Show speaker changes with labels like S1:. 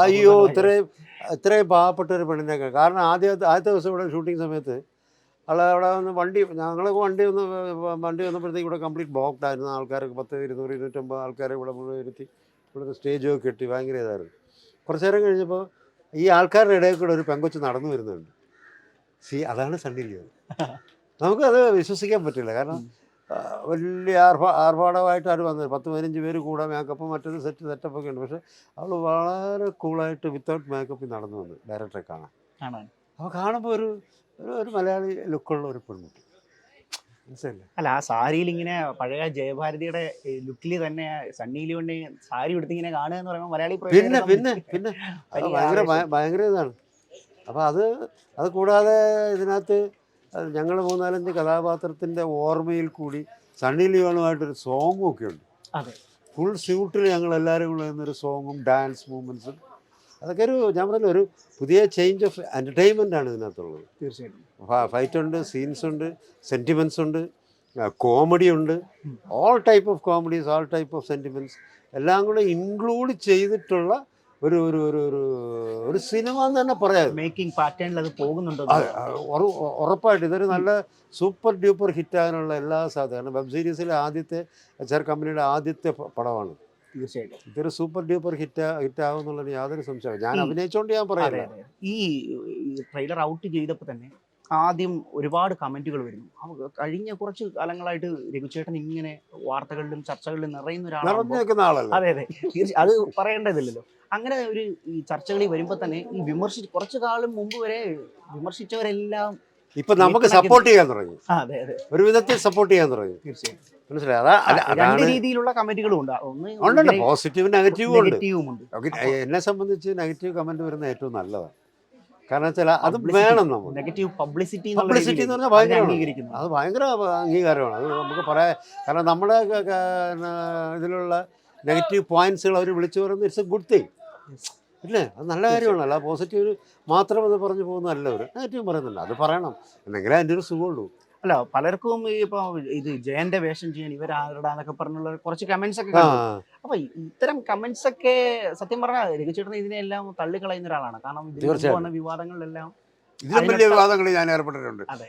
S1: അയ്യോ ഇത്രയും ഇത്രയും പാവപ്പെട്ട ഒരു പെണ്ണിനെ കാരണം ആദ്യത്തെ ആദ്യത്തെ ദിവസം ഇവിടെ ഷൂട്ടിംഗ് സമയത്ത് അയാൾ അവിടെ വന്ന് വണ്ടി ഞങ്ങളൊക്കെ വണ്ടി ഒന്ന് വണ്ടി വന്നപ്പോഴത്തേക്ക് ഇവിടെ കംപ്ലീറ്റ് ബ്ലോക്ക്ഡ് ആയിരുന്നു. ആൾക്കാരൊക്കെ പത്ത് ഇരുന്നൂറ് ഇരുന്നൂറ്റമ്പത് ആൾക്കാരെ ഇവിടെ മുഴുവൻ ഇരുത്തി ഇവിടെ ഒരു സ്റ്റേജൊക്കെ കെട്ടി. ഭയങ്കര ഇതായിരുന്നു. കുറച്ച് നേരം കഴിഞ്ഞപ്പോൾ ഈ ആൾക്കാരുടെ ഇടയിൽ കൂടെ ഒരു പെങ്കൊച്ച് നടന്നു വരുന്നുണ്ട്. സി അതാണ് സണ്ടിരിക്കുന്നത് നമുക്കത് വിശ്വസിക്കാൻ പറ്റില്ല. കാരണം വലിയ ആർഭാ ആർഭാടമായിട്ട് ആര് വന്നത്. പത്ത് പതിനഞ്ച് പേര് കൂടെ മേക്കപ്പ് മറ്റൊരു സെറ്റ് സെറ്റപ്പ് ഒക്കെ ഉണ്ട്. പക്ഷെ അവൾ വളരെ കൂളായിട്ട് വിത്തൗട്ട് മേക്കപ്പിൽ നടന്നു വന്നു ഡയറക്ടറെ കാണാൻ. അപ്പോൾ കാണുമ്പോൾ ഒരു ഒരു- മലയാളി ലുക്കുള്ള ഒരു പെൺകുട്ടി. മനസ്സിലല്ലേ
S2: അല്ല ആ സാരിയിൽ ഇങ്ങനെ പഴയ ജയഭാരതിയുടെ ലുക്കിൽ തന്നെ സണ്ണി ലിയോണി സാരി എടുത്ത് ഇങ്ങനെ കാണുക എന്ന് പറയുമ്പോൾ മലയാളി
S1: പിന്നെ പിന്നെ പിന്നെ. ഭയങ്കര ഭയങ്കര ഇതാണ്. അപ്പോൾ അത് അത് കൂടാതെ ഇതിനകത്ത് ഞങ്ങൾ മൂന്നാലഞ്ച് കഥാപാത്രത്തിന്റെ ഓർമ്മയിൽ കൂടി സണ്ണി ലിയോണുമായിട്ടൊരു സോങ്ങും ഒക്കെ ഉണ്ട്.
S2: അതെ.
S1: ഫുൾ സ്യൂട്ടിൽ ഞങ്ങൾ എല്ലാവരും കൂടെ നിന്നൊരു സോങ്ങും ഡാൻസ് മൂവ്മെന്റ്സും അതൊക്കെ ഒരു ഞാൻ പറഞ്ഞ ഒരു പുതിയ ചേഞ്ച് ഓഫ് എന്റർടൈൻമെന്റ് ആണ് ഇതിനകത്തുള്ളത്.
S2: തീർച്ചയായിട്ടും.
S1: ഫൈറ്റ് ഉണ്ട് സീൻസ് ഉണ്ട് സെന്റിമെന്റ്സ് ഉണ്ട് കോമഡി ഉണ്ട്. All type of comedies all type of sentiments എല്ലാം കൂടെ ഇൻക്ലൂഡ് ചെയ്തിട്ടുള്ള ഒരു ഒരു ഒരു ഒരു ഒരു സിനിമ എന്ന് തന്നെ പറയാം
S2: മേക്കിംഗ് പാറ്റേണിൽ അത് പോകുന്നുണ്ടോ?
S1: ഉറപ്പായിട്ട്. ഇതൊരു നല്ല സൂപ്പർ ഡ്യൂപ്പർ ഹിറ്റ് ഹിറ്റാകാനുള്ള എല്ലാ സാധ്യതയാണ് വെബ് സീരീസിലെ ആദ്യത്തെ എച്ച് ആർ കമ്പനിയുടെ ആദ്യത്തെ പടമാണ്.
S2: തീർച്ചയായിട്ടും.
S1: ഇതൊരു സൂപ്പർ ഡ്യൂപ്പർ ഹിറ്റ് ഹിറ്റ് എന്നുള്ളതിന് യാതൊരു സംശയവും ഞാൻ അഭിനയിച്ചുകൊണ്ട് ഞാൻ പറയാം
S2: ഈ ട്രെയിലർ ഔട്ട് ചെയ്തപ്പോൾ തന്നെ ആദ്യം ഒരുപാട് കമന്റുകൾ വരുന്നു. കഴിഞ്ഞ കുറച്ച് കാലങ്ങളായിട്ട് രഘുചേട്ടൻ ഇങ്ങനെ വാർത്തകളിലും ചർച്ചകളിലും നിറയുന്ന ഒരാളാണ് അതെ അതെ. അത് പറയേണ്ടതില്ലല്ലോ. അങ്ങനെ ഒരു ഈ ചർച്ചകളിൽ വരുമ്പോൾ തന്നെ ഈ വിമർശിച്ച് കുറച്ചു കാലം മുമ്പ് വരെ വിമർശിച്ചവരെല്ലാം
S1: ഇപ്പൊ നമുക്ക് സപ്പോർട്ട് ചെയ്യാൻ തുടങ്ങി. ഒരു വിധത്തിൽ സപ്പോർട്ട് ചെയ്യാൻ തുടങ്ങി.
S2: തീർച്ചയായും.
S1: മനസ്സിലായി?
S2: രീതിയിലുള്ള കമന്റുകളും ഉണ്ട്.
S1: പോസിറ്റീവും നെഗറ്റീവും ഉണ്ട്. എന്നെ സംബന്ധിച്ച് നെഗറ്റീവ് കമന്റ് വരുന്ന ഏറ്റവും നല്ലതാണ്. കാരണം വെച്ചാൽ അത്. വേണം നമ്മൾ
S2: നെഗറ്റീവ് പബ്ലിസിറ്റി
S1: പബ്ലിസിറ്റി എന്ന് പറഞ്ഞാൽ ഭയങ്കര
S2: അംഗീകരിക്കുന്നു.
S1: അത് ഭയങ്കര അംഗീകാരമാണ്. അത് നമുക്ക് പറയാം കാരണം നമ്മുടെ ഇതിലുള്ള നെഗറ്റീവ് പോയിന്റ്സുകൾ അവർ വിളിച്ചു പറയുന്നത് ഇറ്റ്സ് എ ഗുഡ് തിങ് ഇല്ലേ? അത് നല്ല കാര്യമാണ്. അല്ല പോസിറ്റീവ് മാത്രം അത് പറഞ്ഞു പോകുന്നതല്ല ഒരു നെഗറ്റീവ് പറയുന്നുണ്ട് അത് പറയണം. എന്തെങ്കിലും അതിന്റെ ഒരു സുഖമുള്ളൂ.
S2: അല്ല പലർക്കും ഈ ഇപ്പൊ ഇത് ജയന്റെ വേഷം ചെയ്യാൻ ഇവരാരടാന്നൊക്കെ പറഞ്ഞുള്ള കുറച്ച് കമന്റ്സ് ഒക്കെ കണ്ടു. അപ്പൊ ഈ- ഇത്തരം കമന്റ്സ് ഒക്കെ സത്യം പറഞ്ഞാൽ രഘുചേട്ടൻ ഇതിനെല്ലാം തള്ളിക്കളയുന്ന ഒരാളാണ് കാരണം ഇതിന് മുമ്പ്
S1: തീർച്ചയായും.
S2: വന്ന വിവാദങ്ങളിലെല്ലാം
S1: ഇതിലും വലിയ വിവാദങ്ങളിൽ ഞാൻ ഏർപ്പെട്ടിട്ടുണ്ട്
S2: അതെ